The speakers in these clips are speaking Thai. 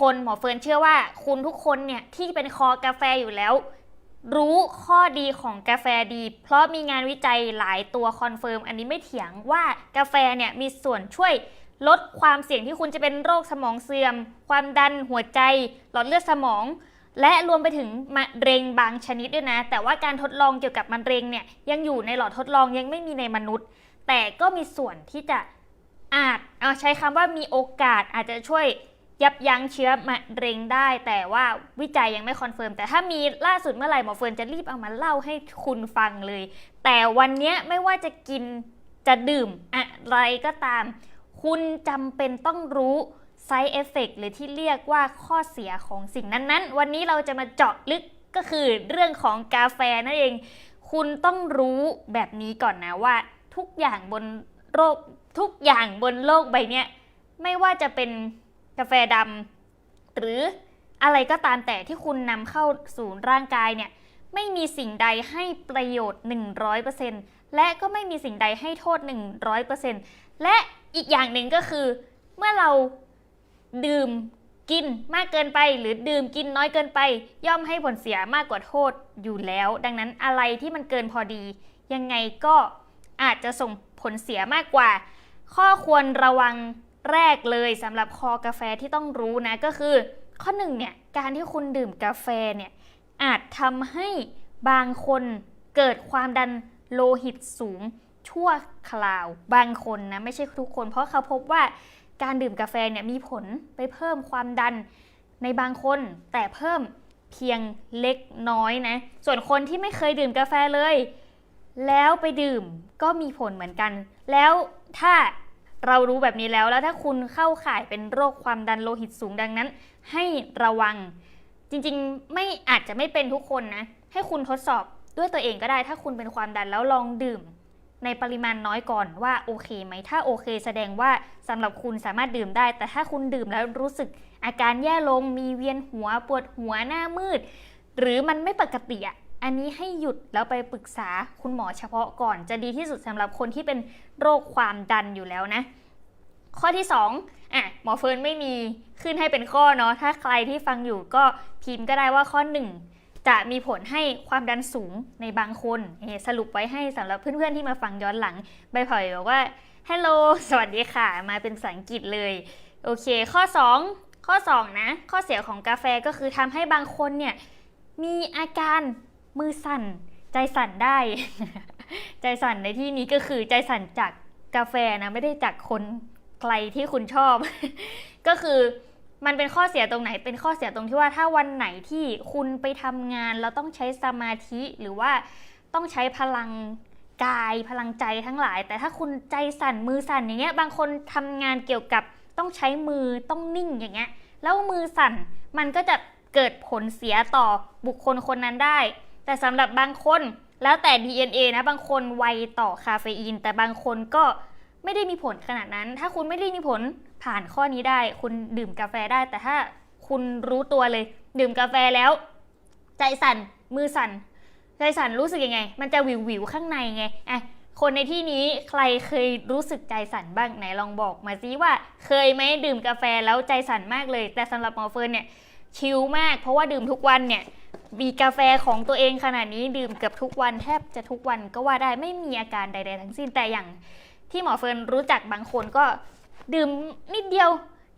คนหมอเฟิร์นเชื่อว่าคุณทุกคนเนี่ยที่เป็นคอกาแฟอยู่แล้ว รู้ข้อดีของกาแฟดี เพราะมีงานวิจัยหลายตัวคอนเฟิร์มอันนี้ไม่เถียงว่ากาแฟเนี่ยมีส่วนช่วยลดความเสี่ยงที่คุณจะเป็นโรคสมองเสื่อม ความดันหัวใจ หลอดเลือดสมอง และรวมไปถึงมะเร็งบางชนิดด้วยนะ แต่ว่าการทดลองเกี่ยวกับมะเร็งเนี่ยยังอยู่ในหลอดทดลองยังไม่มีในมนุษย์ แต่ก็มีส่วนที่จะอาจเอาใช้คำว่ามีโอกาสอาจจะช่วย ยับยั้งเชื้อมะเร็งได้ แต่ว่าวิจัยยังไม่คอนเฟิร์มแต่ถ้ามีล่าสุดเมื่อไหร่หมอเฟิร์นจะรีบเอามาเล่าให้คุณฟังเลย แต่วันนี้ไม่ว่าจะกินจะดื่มอะไรก็ตาม คุณจำเป็นต้องรู้ side effect หรือที่เรียกว่าข้อเสียของสิ่งนั้นๆ วันนี้เราจะมาเจาะลึกก็คือเรื่องของกาแฟนั่นเอง คุณต้องรู้แบบนี้ก่อนนะว่า ทุกอย่างบนโลกทุกอย่างบนโลกใบนี้ไม่ว่าจะเป็น กาแฟดำหรืออะไรก็ตามแต่ที่คุณนำเข้าสู่ร่างกายเนี่ยไม่มีสิ่งใดให้ประโยชน์ 100%และก็ไม่มีสิ่งใดให้โทษ 100%และอีกอย่างหนึ่งก็คือ เมื่อเราดื่มกินมากเกินไป หรือดื่มกินน้อยเกินไป ย่อมให้ผลเสียมากกว่าโทษอยู่แล้ว ดังนั้นอะไรที่มันเกินพอดี ยังไงก็อาจจะส่งผลเสียมากกว่า ข้อควรระวัง แรกเลยสำหรับคอกาแฟที่ต้องรู้นะก็คือ ข้อหนึ่งเนี่ยการที่คุณดื่มกาแฟเนี่ยอาจทำให้บางคนเกิดความดันโลหิตสูงชั่วคราวบางคนนะไม่ใช่ทุกคน เพราะเขาพบว่าการดื่มกาแฟเนี่ยมีผลไปเพิ่มความดันในบางคน แต่เพิ่มเพียงเล็กน้อยนะ ส่วนคนที่ไม่เคยดื่มกาแฟเลย แล้วไปดื่มก็มีผลเหมือนกัน แล้วถ้า เรารู้แบบนี้แล้วแล้วถ้าคุณเข้าข่ายเป็นโรคความดันโลหิตสูงดังนั้น ให้ระวัง จริงๆไม่อาจจะไม่เป็นทุกคนนะ ให้คุณทดสอบด้วยตัวเองก็ได้ ถ้าคุณเป็นความดันแล้วลองดื่ม ในปริมาณน้อยก่อนว่าโอเคไหมถ้าโอเค แสดงว่าสำหรับคุณสามารถดื่มได้ แต่ถ้าคุณดื่มแล้วรู้สึกอาการแย่ลงมีเวียนหัวปวดหัวหน้ามืด หรือมันไม่ปกติอะ อันนี้ให้หยุดแล้วไปปรึกษาคุณหมอเฉพาะก่อนจะดีที่สุดสำหรับคนที่เป็นโรคความดันอยู่แล้วนะ ข้อที่ 2อะหมอเฟิร์นไม่มีขึ้นให้เป็นข้อเนาะถ้าใครที่ฟังอยู่ก็พิมพ์ก็ได้ว่าข้อ 1 จะมีผลให้ความดันสูงในบางคนเอ่อสรุปไว้ให้สำหรับเพื่อนๆที่มาฟังย้อนหลัง ใบพลอยบอกว่า Hello สวัสดีค่ะ มาเป็นภาษาอังกฤษเลย โอเค ข้อ 2 ข้อ 2 นะ ข้อเสียของกาแฟก็คือทำให้บางคนเนี่ยมีอาการ มือสั่น ใจสั่นได้ ใจสั่นในที่นี้ก็คือใจสั่นจากกาแฟนะไม่ได้จากคนใครที่คุณชอบ ก็คือมันเป็นข้อเสียตรงไหน เป็นข้อเสียตรงที่ว่าถ้าวันไหนที่คุณไปทำงานแล้วต้องใช้สมาธิหรือว่าต้องใช้พลังกายพลังใจทั้งหลาย แต่ถ้าคุณใจสั่นมือสั่นอย่างเงี้ยบางคนทำงานเกี่ยวกับต้องใช้มือต้องนิ่งอย่างเงี้ยแล้วมือสั่นมันก็จะเกิดผลเสียต่อบุคคลคนนั้นได้ แต่สำหรับบางคนแล้วแต่ DNA นะบางคนไวต่อคาเฟอีน แต่บางคนก็ไม่ได้มีผลขนาดนั้น ถ้าคุณไม่ได้มีผลผ่านข้อนี้ได้ คุณดื่มกาแฟได้ แต่ถ้าคุณรู้ตัวเลย ดื่มกาแฟแล้ว ใจสั่นมือสั่น ใจสั่นรู้สึกยังไง มันจะวิววิวข้างในไงอะคนในที่นี้ใครเคยรู้สึกใจสั่นบ้างไหนลองบอกมาซิว่าเคยไหมดื่มกาแฟแล้วใจสั่นมากเลย แต่สำหรับหมอเฟิร์นเนี่ยชิลมาก เพราะว่าดื่มทุกวันเนี่ย มีกาแฟของตัวเองขนาดนี้ดื่มเกือบทุกวันแทบจะทุกวันก็ว่าได้ไม่มีอาการใด ๆ ทั้งสิ้นแต่อย่างที่หมอเฟิร์นรู้จักบางคนก็ดื่มนิดเดียว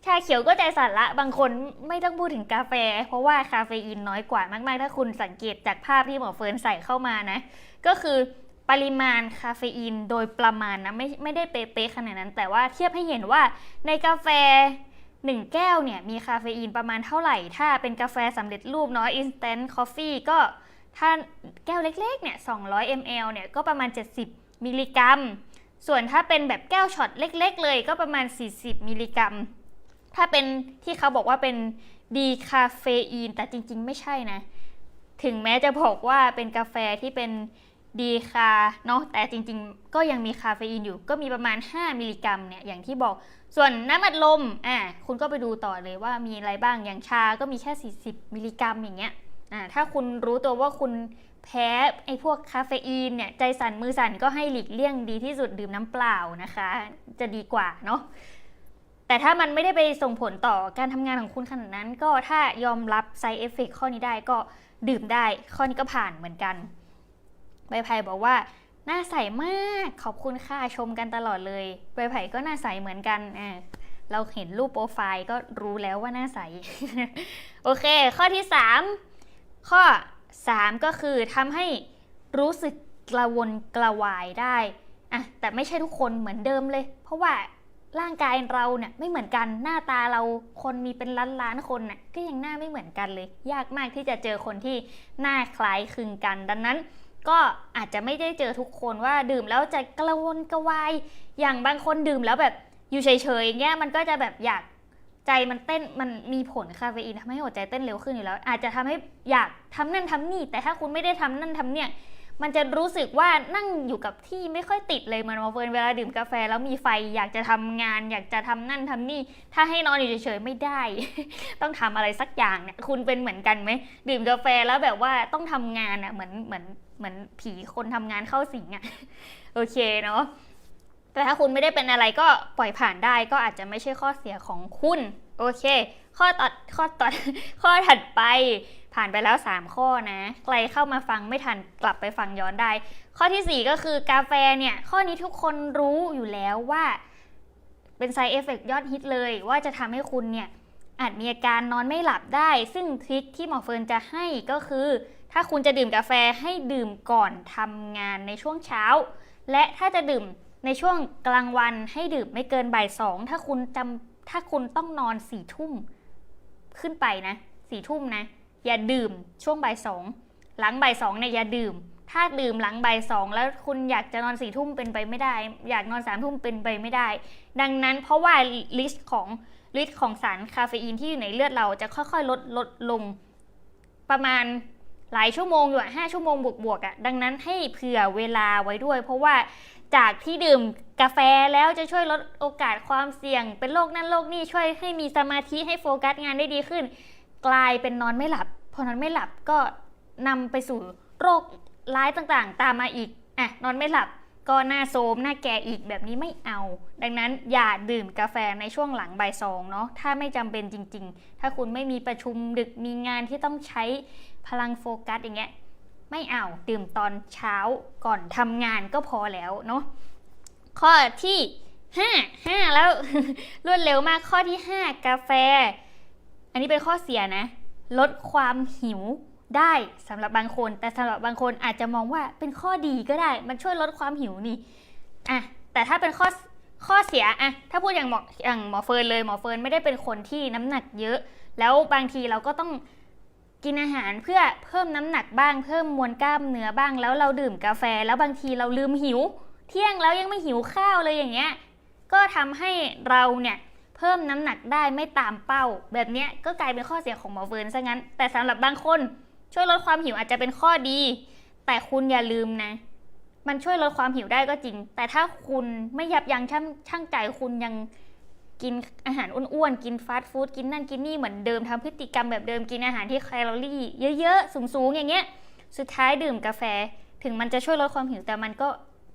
ชาเขียวก็ใจสั่นละบางคนไม่ต้องพูดถึงกาแฟ เพราะว่าคาเฟอีนน้อยกว่ามากๆ ถ้าคุณสังเกตจากภาพที่หมอเฟิร์นใส่เข้ามานะ ก็คือปริมาณคาเฟอีนโดยประมาณนะไม่ไม่ได้เป๊ะๆขนาดนั้น แต่ว่าเทียบให้เห็นว่าในกาแฟ 1 แก้วเนี่ยมีคาเฟอีนประมาณเท่าไหร่ ถ้าเป็นกาแฟสำเร็จรูปเนาะ instant coffee ก็ถ้าแก้วเล็กๆเนี่ย200 ml เนี่ยก็ประมาณ 70 มิลลิกรัม ส่วนถ้าเป็นแบบแก้วช็อตเล็ก ๆ เลยก็ประมาณ 40 มิลลิกรัม ถ้าเป็นที่เขาบอกว่าเป็นดีคาเฟอีนแต่จริงๆ ไม่ใช่นะ ถึงแม้จะบอกว่าเป็นกาแฟที่เป็น ดีคาเนาะแต่จริงๆ ก็ยังมีคาเฟอีนอยู่ ก็มีประมาณ 5 มิลลิกรัมเนี่ยอย่างที่บอกส่วนน้ำอัดลมอ่าคุณก็ไปดูต่อเลยว่ามีอะไรบ้างอย่างชาก็มีแค่ 40 มิลลิกรัมอย่างเงี้ยอ่าถ้าคุณรู้ตัวว่าคุณแพ้ไอ้พวกคาเฟอีนเนี่ยใจสั่นมือสั่นก็ให้หลีกเลี่ยงดีที่สุดดื่มน้ำเปล่านะคะ จะดีกว่าเนาะแต่ถ้ามันไม่ได้ไปส่งผลต่อการทำงานของคุณขนาดนั้น ก็ถ้ายอมรับ side effect ข้อนี้ได้ก็ดื่มได้ข้อนี้ก็ผ่านเหมือนกัน ใบไผ่บอกว่าหน้าใสมากขอบคุณค่ะชมกันตลอดเลย ใบไผ่ก็หน้าใสเหมือนกันอ่าเราเห็นรูปโปรไฟล์ก็รู้แล้วว่าหน้าใส โอเค ข้อที่ 3 ข้อ 3 ก็คือทำให้รู้สึกกระวนกระวายได้อะแต่ไม่ใช่ทุกคนเหมือนเดิมเลย เพราะว่าร่างกายเราเนี่ยไม่เหมือนกันหน้าตาเราคนมีเป็นล้านล้านๆคนน่ะก็ยังหน้าไม่เหมือนกันเลย ยากมากที่จะเจอคนที่หน้าคล้ายคลึงกัน ดังนั้น ก็อาจจะไม่ได้เจอทุกคนว่าดื่มแล้วจะกระวนกระวาย อย่างบางคนดื่มแล้วแบบอยู่เฉยๆอย่างเงี้ยมันก็จะแบบอยากใจมันเต้นมันมีผลคาเฟอีนทำให้หัวใจเต้นเร็วขึ้นอยู่แล้ว อาจจะทำให้อยากทำนั่นทำนี่ แต่ถ้าคุณไม่ได้ทำนั่นทำเนี่ย มันจะรู้สึกว่านั่งอยู่กับที่ไม่ค่อยติดเลยมันมาเฟินเวลาดื่มกาแฟแล้วมีไฟอยากจะทำงาน อยากจะทำนั่นทำนี่ ถ้าให้นอนอยู่เฉยๆไม่ได้ ต้องทำอะไรสักอย่างเนี่ยคุณเป็นเหมือนกันไหมดื่มกาแฟแล้วแบบว่าต้องทำงานอะเหมือนเหมือน เหมือนผีคนทำงานเข้าสิงอะโอเคเนาะแต่ถ้าคุณไม่ได้เป็นอะไรก็ปล่อยผ่านได้ก็อาจจะไม่ใช่ข้อเสียของคุณ โอเค ข้อตัดข้อตัดข้อถัดไปผ่านไปแล้ว 3 ข้อนะใครเข้ามาฟังไม่ทันกลับไปฟังย้อนได้ ข้อทีสี่4 ก็คือกาแฟเนี่ย ข้อนี้ทุกคนรู้อยู่แล้วว่าเป็น side effect ยอดฮิตเลย ว่าจะทำให้คุณเนี่ยอาจมีอาการนอนไม่หลับได้ ซึ่งทริคที่หมอเฟิร์นจะให้ก็คือ ถ้าคุณจะดื่มกาแฟให้ดื่มก่อนทำงานในช่วงเช้า และถ้าจะดื่มในช่วงกลางวันให้ดื่มไม่เกินบ่ายสองถ้าคุณจำถ้าคุณต้องนอนสี่ทุ่มขึ้นไปนะสี่ทุ่มนะ อย่าดื่มช่วงบ่ายสองหลังบ่ายสองเนี่ยอย่าดื่ม ถ้าดื่มหลังบ่ายสองแล้วคุณอยากจะนอนสี่ทุ่มเป็นไปไม่ได้ อยากนอนสามทุ่มเป็นไปไม่ได้ ดังนั้นเพราะว่าลิสต์ของลิสต์ของสารคาเฟอีนที่อยู่ในเลือดเราจะค่อยๆ ลดลดลง ประมาณ หลายชั่วโมงอยู่อะห้าชั่วโมงบวกๆอะดังนั้นให้เผื่อเวลาไว้ด้วย เพราะว่าจากที่ดื่มกาแฟแล้วจะช่วยลดโอกาสความเสี่ยง เป็นโรคนั่นโรคนี่ช่วยให้มีสมาธิให้โฟกัสงานได้ดีขึ้น กลายเป็นนอนไม่หลับพอนอนไม่หลับก็นำไปสู่โรคร้ายต่างๆ ตามมาอีกอะนอนไม่หลับก็หน้าโซมหน้าแก่อีกแบบนี้ไม่เอา ดังนั้นอย่าดื่มกาแฟในช่วงหลังบ่ายสองเนาะถ้าไม่จำเป็นจริง ๆ ถ้าคุณไม่มีประชุมดึกมีงานที่ต้องใช้ พลังโฟกัสอย่างเงี้ยไม่เอาดื่มตอนเช้าก่อนทำงานก็พอแล้วเนาะข้อที่5 5แล้วรวดเร็วมากข้อที่5กาแฟ อันนี้เป็นข้อเสียนะ ลดความหิวได้สำหรับบางคน แต่สำหรับบางคนอาจจะมองว่าเป็นข้อดีก็ได้ มันช่วยลดความหิวนี่อะแต่ถ้าเป็นข้อข้อเสียอะถ้าพูดอย่างหมออย่างหมอเฟิร์นเลยหมอเฟิร์นไม่ได้เป็นคนที่น้ำหนักเยอะ แล้วบางทีเราก็ต้อง กินอาหารเพื่อเพิ่มน้ำหนักบ้างเพิ่มมวลกล้ามเนื้อบ้างแล้วเราดื่มกาแฟ แล้วบางทีเราลืมหิว เที่ยงแล้วยังไม่หิวข้าวเลยอย่างเงี้ยก็ทำให้เราเนี่ยเพิ่มน้ำหนักได้ไม่ตามเป้า แบบเนี้ยก็กลายเป็นข้อเสียของหมอเฟิร์นซะงั้น แต่สำหรับบางคนช่วยลดความหิวอาจจะเป็นข้อดี แต่คุณอย่าลืมนะ มันช่วยลดความหิวได้ก็จริง แต่ถ้าคุณไม่ยับยั้งชั่งชั่งใจคุณยัง กินอาหารอ้วนๆ กินฟาสต์ฟู้ด กินนั่นกินนี่เหมือนเดิมทำพฤติกรรมแบบเดิม กินอาหารที่แคลอรี่เยอะๆ สูงๆ อย่างเงี้ย สุดท้ายดื่มกาแฟ ถึงมันจะช่วยลดความหิวแต่มันก็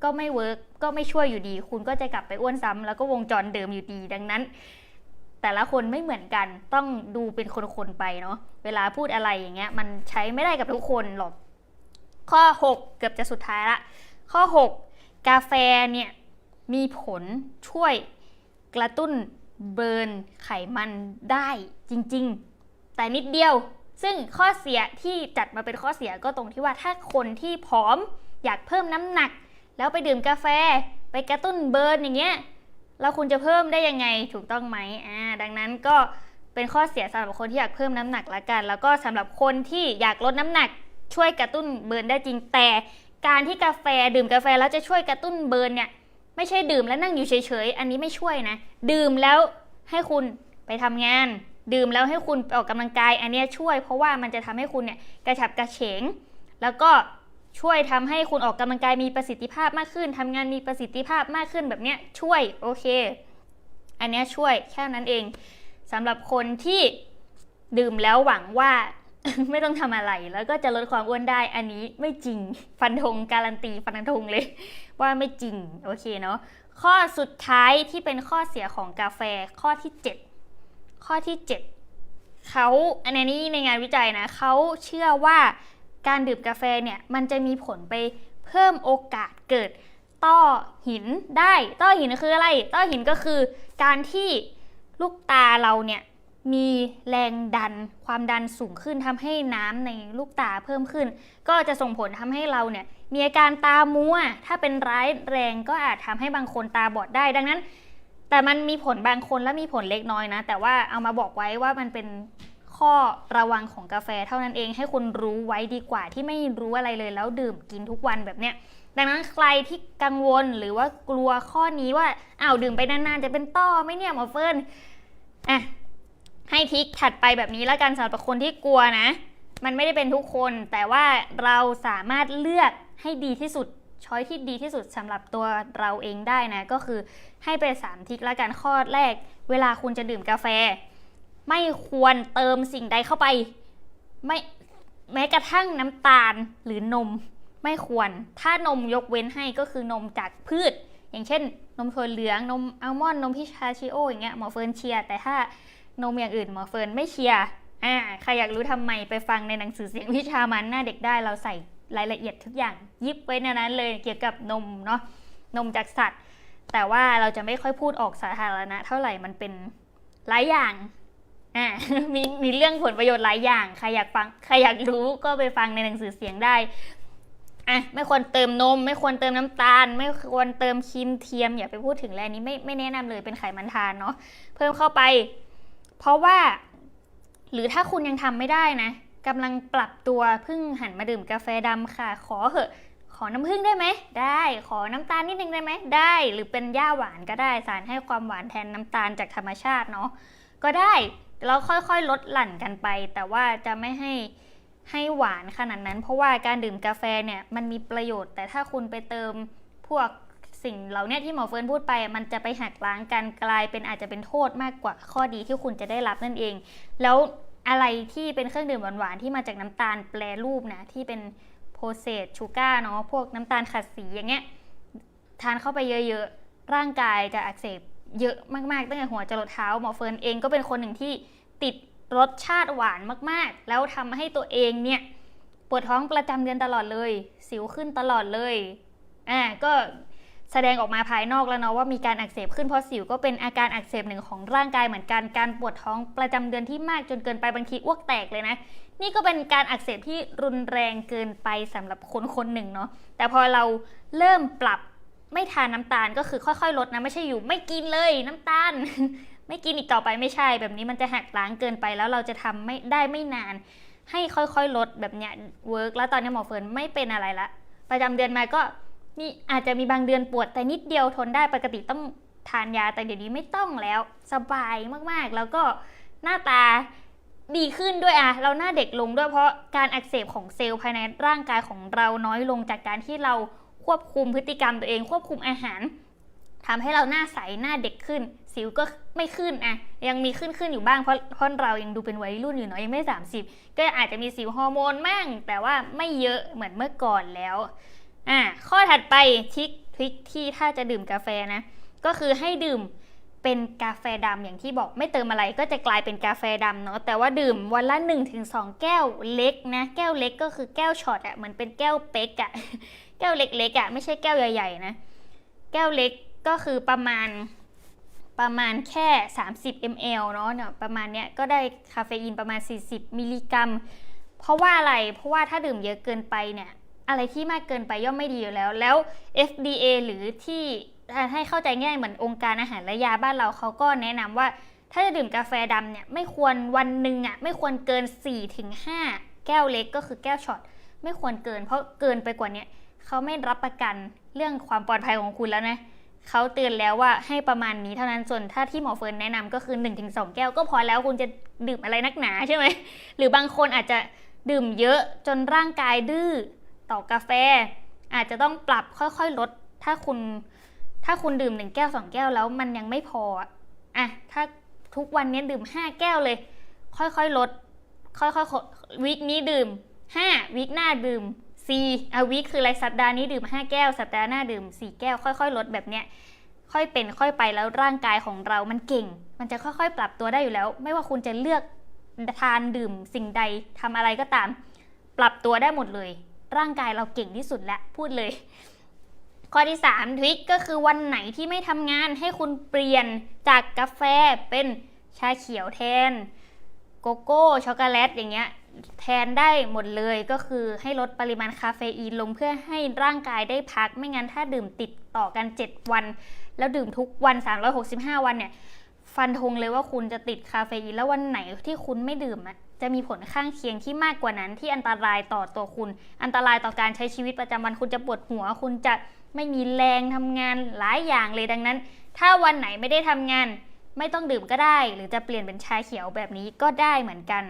ก็ไม่เวิร์กก็ไม่ช่วยอยู่ดี คุณก็จะกลับไปอ้วนซ้ำแล้วก็วงจรเดิมอยู่ดี ดังนั้น แต่ละคนไม่เหมือนกัน ต้องดูเป็นคนๆ ไปเนาะ เวลาพูดอะไรอย่างเงี้ย มันใช้ไม่ได้กับทุกคนหรอก ข้อ 6 เกือบจะสุดท้ายละ ข้อ 6 กาแฟเนี่ยมีผลช่วยกระตุ้น เบิร์นไขมันได้จริง ๆ แต่นิดเดียว ซึ่งข้อเสียที่จัดมาเป็นข้อเสียก็ตรงที่ว่าถ้าคนที่ผอมอยากเพิ่มน้ำหนัก แล้วไปดื่มกาแฟ ไปกระตุ้นเบิร์นอย่างเงี้ยแล้วคุณจะเพิ่มได้ยังไงถูกต้องไหมอ่าดังนั้นก็เป็นข้อเสียสำหรับคนที่อยากเพิ่มน้ำหนักละกัน แล้วก็สำหรับคนที่อยากลดน้ำหนัก ช่วยกระตุ้นเบิร์นได้จริงแต่ การที่กาแฟดื่มกาแฟแล้วจะช่วยกระตุ้นเบิร์นเนี่ย ไม่ใช่ดื่มแล้วนั่งอยู่เฉยๆ อันนี้ไม่ช่วยนะ ดื่มแล้วให้คุณไปทำงาน ดื่มแล้วให้คุณออกกำลังกาย อันเนี้ยช่วยเพราะว่ามันจะทำให้คุณเนี่ยกระฉับกระเฉง แล้วก็ช่วยทำให้คุณออกกำลังกายมีประสิทธิภาพมากขึ้นทำงานมีประสิทธิภาพมากขึ้นแบบเนี้ยช่วยโอเค อันเนี้ยช่วยแค่นั้นเองสำหรับคนที่ดื่มแล้วหวังว่า ไม่ต้องทำอะไร แล้วก็จะลดความอ้วนได้อันนี้ไม่จริงฟันธงการันตีฟันธงเลย ว่าไม่จริงโอเคเนาะข้อสุดท้ายที่เป็นข้อเสียของกาแฟข้อที่ 7 ข้อที่ 7เขาอันนี้ในงานวิจัยนะเขาเชื่อว่าการดื่มกาแฟเนี่ยมันจะมีผลไปเพิ่มโอกาสเกิดต้อหินได้ ต้อหินคืออะไร ต้อหินก็คือการที่ลูกตาเราเนี่ย มีแรงดันความดันสูงขึ้นทำให้น้ำในลูกตาเพิ่มขึ้น ก็จะส่งผลทำให้เราเนี่ยมีอาการตามัว ถ้าเป็นร้ายแรงก็อาจทำให้บางคนตาบอดได้ ดังนั้น แต่มันมีผลบางคนและมีผลเล็กน้อยนะ แต่ว่าเอามาบอกไว้ว่ามันเป็นข้อระวังของกาแฟเท่านั้นเองให้คุณรู้ไว้ดีกว่าที่ไม่รู้อะไรเลยแล้วดื่มกินทุกวันแบบเนี้ยดังนั้นใครที่กังวลหรือว่ากลัวข้อนี้ว่าอ้าวดื่มไปนานๆจะเป็นต้อไหม่เนี่ยหมอเฟิร์นอะ ให้ทิกถัดไปแบบนี้แล้วกันสำหรับคนที่กลัวนะ มันไม่ได้เป็นทุกคน แต่ว่าเราสามารถเลือกให้ดีที่สุดช้อยที่ดีที่สุดสำหรับตัวเราเองได้นะ ก็คือให้ไปสามทิกแล้วกันข้อแรก เวลาคุณจะดื่มกาแฟ ไม่ควรเติมสิ่งใดเข้าไป ไม่แม้กระทั่งน้ำตาลหรือนมไม่ควร ถ้านมยกเว้นให้ก็คือนมจากพืช อย่างเช่น นมถั่วเหลืองนมอัลมอนด์นมพิชาชิโออย่างเงี้ยหมอเฟิร์นเชียแต่ถ้า นมอย่างอื่นหมอเฟิร์นไม่เชียร์อ่าใครอยากรู้ทำไมไปฟังในหนังสือเสียงวิชามันหน้าเด็กได้เราใส่รายละเอียดทุกอย่างยิบไว้ในนั้นเลยเกี่ยวกับนมเนาะนมจากสัตว์ แต่ว่าเราจะไม่ค่อยพูดออกสาธารณะเท่าไหร่มันเป็นหลายอย่างอ่ามีมีเรื่องผลประโยชน์หลายอย่างใครอยากฟังใครอยากรู้ก็ไปฟังในหนังสือเสียงได้อะไม่ควรเติมนม ไม่ควรเติมน้ำตาล ไม่ควรเติมครีมเทียมอย่าไปพูดถึงเลยอันนี้ไม่ไม่แนะนำเลยเป็นไขมันทานเนาะเพิ่มเข้าไป เพราะว่า หรือถ้าคุณยังทำไม่ได้นะกำลังปรับตัวเพิ่งหันมาดื่มกาแฟดำค่ะ ขอเหอะ ขอน้ำผึ้งได้ไหม ได้ ขอน้ำตาลนิดนึงได้ไหม ได้ หรือเป็นหญ้าหวานก็ได้ สารให้ความหวานแทนน้ำตาลจากธรรมชาติเนาะ ก็ได้แล้วค่อยๆ ลดหลั่นกันไป แต่ว่าจะไม่ให้ให้หวานขนาดนั้น เพราะว่าการดื่มกาแฟเนี่ยมันมีประโยชน์ แต่ถ้าคุณไปเติมพวก สิ่งเหล่านี้ที่หมอเฟิร์นพูดไป มันจะไปหักล้างกันกลายเป็นอาจจะเป็นโทษมากกว่าข้อดีที่คุณจะได้รับนั่นเอง แล้วอะไรที่เป็นเครื่องดื่มหวานๆที่มาจากน้ำตาลแปรรูปนะที่เป็นโพเซตชูการ์เนาะพวกน้ำตาลขัดสีอย่างเงี้ยทานเข้าไปเยอะๆ ร่างกายจะอักเสบเยอะมากๆ ตั้งแต่หัวจรดเท้าหมอเฟิร์นเองก็เป็นคนหนึ่งที่ติดรสชาติหวานมากๆ แล้วทำให้ตัวเองเนี่ยปวดท้องประจำเดือนตลอดเลย สิวขึ้นตลอดเลยอ่าก็ แสดงออกมาภายนอกแล้วเนาะว่ามีการอักเสบขึ้นเพราะสิวก็เป็นอาการอักเสบหนึ่งของร่างกายเหมือนกันการปวดท้องประจำเดือนที่มากจนเกินไปบางทีอ้วกแตกเลยนะ นี่ก็เป็นการอักเสบที่รุนแรงเกินไปสำหรับคนคนหนึ่งเนาะแต่พอเราเริ่มปรับไม่ทานน้ำตาลก็คือค่อยๆ ลดนะไม่ใช่อยู่ไม่กินเลยน้ำตาล ไม่กินอีกต่อไปไม่ใช่ แบบนี้มันจะหักล้างเกินไปแล้วเราจะทำไม่ได้ไม่นาน ให้ค่อยๆลดแบบเนี้ยเวิร์กแล้วตอนนี้หมอเฟิร์นไม่เป็นอะไรละประจำเดือนมาก็ มีอาจจะมีบางเดือนปวดแต่นิดเดียวทนได้ปกติต้องทานยาแต่เดี๋ยวนี้ไม่ต้องแล้วสบายมากๆ แล้วก็หน้าตาดีขึ้นด้วยอะเราหน้าเด็กลงด้วยเพราะการอักเสบของเซลล์ภายในร่างกายของเราน้อยลงจากการที่เราควบคุมพฤติกรรมตัวเองควบคุมอาหารทำให้เราหน้าใสหน้าเด็กขึ้น สิวก็ไม่ขึ้นอะยังมีขึ้นขึ้นอยู่บ้างเพราะเพราะเรายังดูเป็นวัยรุ่นอยู่เนาะยังไม่ 30 ก็อาจจะมีสิวฮอร์โมนมั่งแต่ว่าไม่เยอะเหมือนเมื่อก่อนแล้ว อะข้อถัดไปทิคทริคที่ถ้าจะดื่มกาแฟนะ ก็คือให้ดื่มเป็นกาแฟดำอย่างที่บอกไม่เติมอะไรก็จะกลายเป็นกาแฟดำเนาะแต่ว่าดื่มวันละ 1-2 แก้วเล็กนะ แก้วเล็กก็คือแก้วช็อตอะเหมือนเป็นแก้วเป๊กอะแก้วเล็กๆอะไม่ใช่แก้วใหญ่ๆนะ แก้วเล็กก็คือประมาณประมาณแค่ 30 ml เนาะเนี่ยประมาณเนี้ยก็ได้คาเฟอีนประมาณ 40 มิลลิกรัม เพราะว่าอะไรเพราะว่าถ้าดื่มเยอะเกินไปเนี่ย อะไรที่มากเกินไปย่อมไม่ดีอยู่แล้ว แล้ว FDA หรือที่ให้เข้าใจง่ายเหมือนองค์การอาหารและยาบ้านเราเขาก็แนะนำว่า ถ้าจะดื่มกาแฟดำเนี่ยไม่ควรวันหนึ่งอะไม่ควรเกิน 4-5 แก้วเล็กก็คือแก้วช็อตไม่ควรเกิน เพราะเกินไปกว่านี้เขาไม่รับประกันเรื่องความปลอดภัยของคุณแล้วนะเขาเตือนแล้วว่าให้ประมาณนี้เท่านั้นส่วนถ้าที่หมอเฟิร์นแนะนำก็คือ 1-2 แก้วก็พอแล้วคุณจะดื่มอะไรนักหนาใช่ไหมหรือบางคนอาจจะดื่มเยอะจนร่างกายดื้อ ต่อกาแฟ อาจจะต้องปรับค่อยๆลด ถ้าคุณถ้าคุณดื่ม1แก้ว2แก้วแล้วมันยังไม่พออะอะถ้าทุกวันนี้ดื่ม5แก้วเลย ค่อยๆลด ค่อยๆวีคนี้ดื่ม5วีคหน้าดื่ม4อะวีคคืออะไรสัปดาห์นี้ดื่ม5แก้ว สัปดาห์หน้าดื่ม4แก้วค่อยๆลดแบบเนี้ยค่อยเป็นค่อยไปแล้วร่างกายของเรามันเก่ง มันจะค่อยๆ ปรับตัวได้อยู่แล้ว ไม่ว่าคุณจะเลือกทานดื่มสิ่งใดทำอะไรก็ตาม ปรับตัวได้หมดเลย ร่างกายเราเก่งที่สุดแล้วพูดเลย ข้อที่ 3ทริคก็คือวันไหนที่ไม่ทำงานให้คุณเปลี่ยนจากกาแฟเป็นชาเขียวแทน โกโก้ช็อกโกแลตอย่างเงี้ยแทนได้หมดเลยก็คือให้ลดปริมาณคาเฟอีนลงเพื่อให้ร่างกายได้พัก ไม่งั้นถ้าดื่มติดต่อกัน 7 วัน แล้วดื่มทุกวัน 365 วันเนี่ย ฟันธงเลยว่าคุณจะติดคาเฟอีนแล้ววันไหนที่คุณไม่ดื่มอะ จะมีผลข้างเคียงที่มากกว่านั้นที่อันตรายต่อตัวคุณ อันตรายต่อการใช้ชีวิตประจำวันคุณจะปวดหัว คุณจะไม่มีแรงทำงานหลายอย่างเลยดังนั้น ถ้าวันไหนไม่ได้ทำงาน ไม่ต้องดื่มก็ได้ หรือจะเปลี่ยนเป็นชาเขียวแบบนี้ก็ได้เหมือนกัน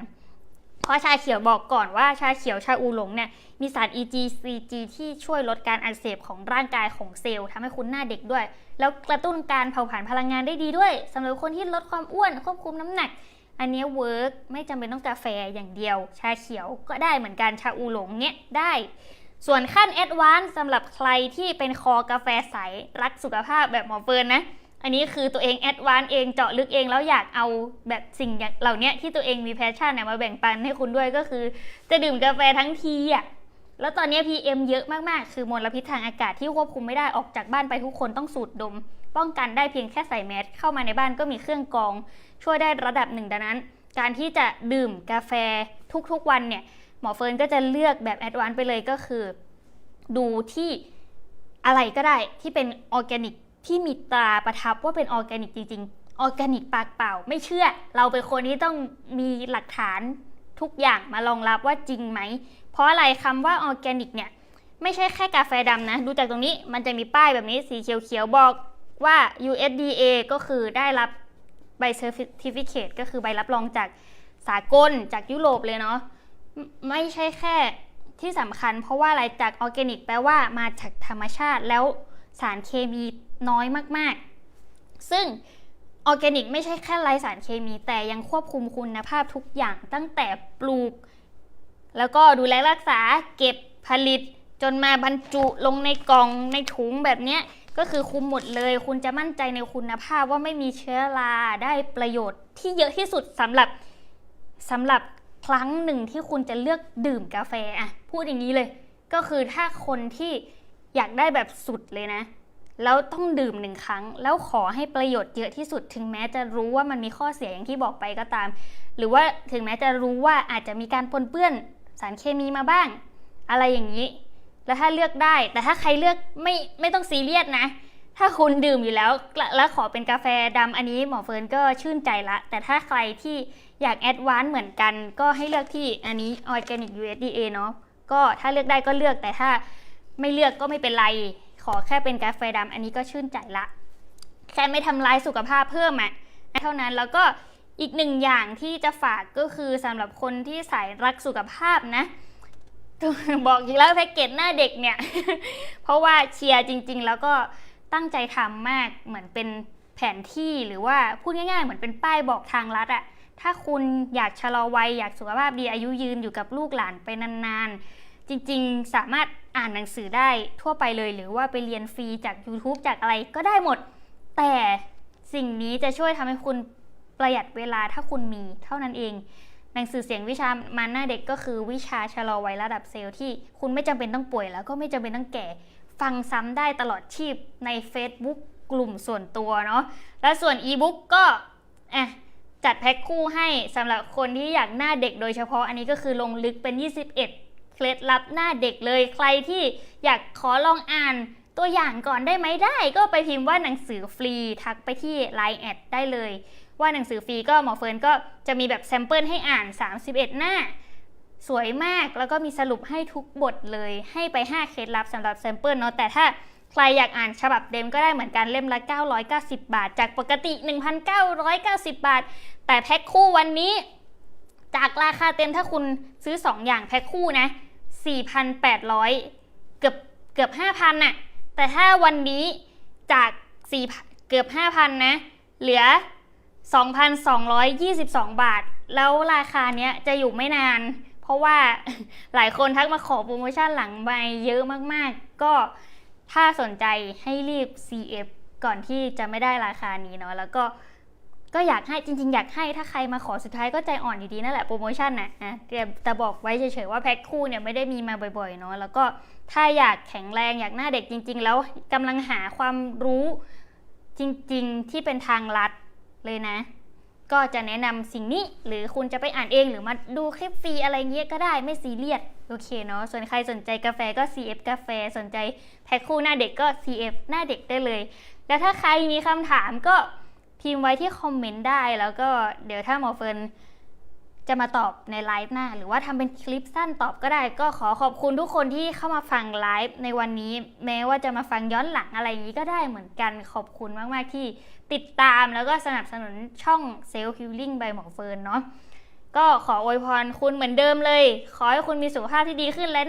เพราะชาเขียวบอกก่อนว่าชาเขียวชาอูหลงเนี่ยมีสาร EGCG ที่ช่วยลดการอักเสบของร่างกายของเซลล์ทำให้คุณหน้าเด็กด้วย แล้วกระตุ้นการเผาผลาญพลังงานได้ดีด้วยสำหรับคนที่ลดความอ้วนควบคุมน้ำหนัก อันนี้เวิร์กไม่จำเป็นต้องกาแฟอย่างเดียว ชาเขียวก็ได้เหมือนกันชาอูหลงเนี้ยได้ ส่วนขั้นแอดวานซ์สำหรับใครที่เป็นคอกาแฟใสรักสุขภาพแบบหมอเฟิร์นนะ อันนี้คือตัวเองแอดวานซ์เองเจาะลึกเองแล้วอยากเอาแบบสิ่งอย่างเหล่านี้ที่ตัวเองมีแพชชั่นเนี่ยมาแบ่งปันให้คุณด้วยก็คือ จะดื่มกาแฟทั้งทีอะ แล้วตอนนี้ PM เยอะมาก ๆ คือมลพิษทางอากาศที่ควบคุมไม่ได้ออกจากบ้านไปทุกคนต้องสูดดม ป้องกันได้เพียงแค่ใส่แมสเข้ามาในบ้านก็มีเครื่องกรอง ช่วยได้ระดับหนึ่งดังนั้น การที่จะดื่มกาแฟทุกๆวันเนี่ยหมอเฟิร์นก็จะเลือกแบบแอดวานซ์ไปเลยก็คือ ดูที่อะไรก็ได้ที่เป็นออร์แกนิกที่มีตราประทับว่าเป็นออร์แกนิกจริงๆ ออร์แกนิกปากเปล่า ไม่เชื่อ เราเป็นคนที่ต้องมีหลักฐานทุกอย่างมารองรับว่าจริงไหม เพราะอะไรคำว่าออร์แกนิกเนี่ยไม่ใช่แค่กาแฟดำนะ ดูจากตรงนี้มันจะมีป้ายแบบนี้สีเขียวๆบอกว่า USDA ก็คือได้รับใบเซอร์ติฟิเคตก็คือใบรับรองจากสากลจากยุโรปเลยเนาะไม่ไม่ใช่แค่ที่สำคัญ เพราะว่าอะไรจากออร์แกนิกแปลว่ามาจากธรรมชาติแล้วสารเคมีน้อยมากๆ ซึ่งออร์แกนิกไม่ใช่แค่ไร้สารเคมี แต่ยังควบคุมคุณภาพทุกอย่างตั้งแต่ปลูก แล้วก็ดูแลรักษาเก็บผลิต จนมาบรรจุลงในกล่องในถุงแบบนี้ก็คือคุมหมดเลย คุณจะมั่นใจในคุณภาพว่าไม่มีเชื้อราได้ประโยชน์ที่เยอะที่สุดสำหรับสำหรับครั้งหนึ่งที่คุณจะเลือกดื่มกาแฟอะพูดอย่างนี้เลย ก็คือถ้าคนที่อยากได้แบบสุดเลยนะแล้วต้องดื่มหนึ่งครั้ง แล้วขอให้ประโยชน์เยอะที่สุด ถึงแม้จะรู้ว่ามันมีข้อเสียอย่างที่บอกไปก็ตาม หรือว่าถึงแม้จะรู้ว่าอาจจะมีการปนเปื้อน สารเคมีมาบ้าง อะไรอย่างนี้ แล้วถ้าเลือกได้ แต่ถ้าใครเลือกไม่ไม่ต้องซีเรียสนะ ถ้าคุณดื่มอยู่แล้วแล้วขอเป็นกาแฟดำอันนี้หมอเฟิร์นก็ชื่นใจละ แต่ถ้าใครที่อยากแอดวานซ์เหมือนกัน ก็ให้เลือกที่อันนี้ Organic USDA เนาะก็ถ้าเลือกได้ก็เลือกแต่ถ้าไม่เลือกก็ไม่เป็นไร ขอแค่เป็นกาแฟดำอันนี้ก็ชื่นใจละแค่ไม่ทำลายสุขภาพเพิ่มอะเท่านั้นแล้วก็ อีกหนึ่งอย่างที่จะฝากก็คือสำหรับคนที่สายรักสุขภาพนะ บอกอีกแล้วแพ็กเกจหน้าเด็กเนี่ย เพราะว่าเชียร์จริง ๆ แล้วก็ตั้งใจทำมากเหมือนเป็นแผนที่หรือว่าพูดง่ายๆ เหมือนเป็นป้ายบอกทางลัดอะถ้าคุณอยากชะลอวัยอยากสุขภาพดีอายุยืนอยู่กับลูกหลานไปนานๆ จริงๆ สามารถอ่านหนังสือได้ทั่วไปเลยหรือว่าไปเรียนฟรีจาก YouTube จากอะไรก็ได้หมด แต่สิ่งนี้จะช่วยทำให้คุณ ประหยัดเวลาถ้าคุณมีเท่านั้นเอง หนังสือเสียงวิชามันหน้าเด็กก็คือวิชาชะลอวัยระดับเซลล์ที่คุณไม่จำเป็นต้องป่วย แล้วก็ไม่จำเป็นต้องแก่ ฟังซ้ำได้ตลอดชีพใน Facebook กลุ่มส่วนตัวเนาะ และส่วนอีบุ๊กก็อะจัดแพ็คคู่ให้สำหรับคนที่อยากหน้าเด็กโดยเฉพาะอันนี้ก็คือลงลึกเป็น 21 เคล็ดลับหน้าเด็กเลยใครที่อยากขอลองอ่านตัวอย่างก่อนได้ไหมได้ ก็ไปพิมพ์ว่าหนังสือฟรีทักไปที่ Line แอดได้เลย ว่าหนังสือฟรีก็หมอเฟิร์นก็จะมีแบบแซมเปิลให้อ่าน 31 หน้า สวยมากแล้วก็มีสรุปให้ทุกบทเลยให้ไป 5 เคล็ดลับสำหรับแซมเปิลเนาะแต่ถ้าใครอยากอ่านฉบับเต็มก็ได้เหมือนกันเล่มละ 990 บาท จากปกติ 1,990 บาท แต่แพ็คคู่วันนี้ จากราคาเต็มถ้าคุณซื้อ 2 อย่างแพ็คคู่นะ 4,800 เกือบเกือบ 5,000น่ะแต่ถ้าวันนี้จาก 4 เกือบ 5,000 นะ เหลือ 2,222 บาท แล้วราคาเนี้ยจะอยู่ไม่นาน เพราะว่าหลายคนทักมาขอโปรโมชั่นหลังใบเยอะมากๆ ก็ถ้าสนใจให้รีบ CF ก่อนที่จะไม่ได้ราคานี้เนาะแล้วก็ก็อยากให้จริง ๆ อยากให้ถ้าใครมาขอสุดท้ายก็ใจอ่อนอยู่ดีนั่นแหละโปรโมชั่นน่ะนะแต่แต่บอกไว้เฉยๆว่าแพ็คคู่เนี่ยไม่ได้มีมาบ่อยๆเนาะแล้วก็ถ้าอยากแข็งแรงอยากหน้าเด็กจริง ๆ แล้วกำลังหาความรู้จริง ๆ ที่เป็นทางลัด เลยนะ ก็จะแนะนำสิ่งนี้หรือคุณจะไปอ่านเองหรือมาดูคลิปฟรีอะไรเงี้ยก็ได้ไม่ซีเรียสโอเคเนาะส่วนใครสนใจกาแฟก็ CF กาแฟสนใจแพ็คคู่หน้าเด็กก็ CF หน้าเด็กได้เลย แล้วถ้าใครมีคำถามก็พิมพ์ไว้ที่คอมเมนต์ได้แล้วก็เดี๋ยวถ้าหมอเฟิร์นจะมาตอบในไลฟ์หน้า หรือว่าทำเป็นคลิปสั้นตอบก็ได้ ก็ขอขอบคุณทุกคนที่เข้ามาฟังไลฟ์ในวันนี้ แม้ว่าจะมาฟังย้อนหลังอะไรอย่างนี้ก็ได้เหมือนกันขอบคุณมาก ๆ ที่ ติดตามแล้วก็สนับสนุนช่องเซลล์คิวลิ่งใบหมอเฟิร์นเนาะก็ขออวยพรคุณเหมือนเดิมเลย ขอให้คุณมีสุขภาพที่ดีขึ้นและ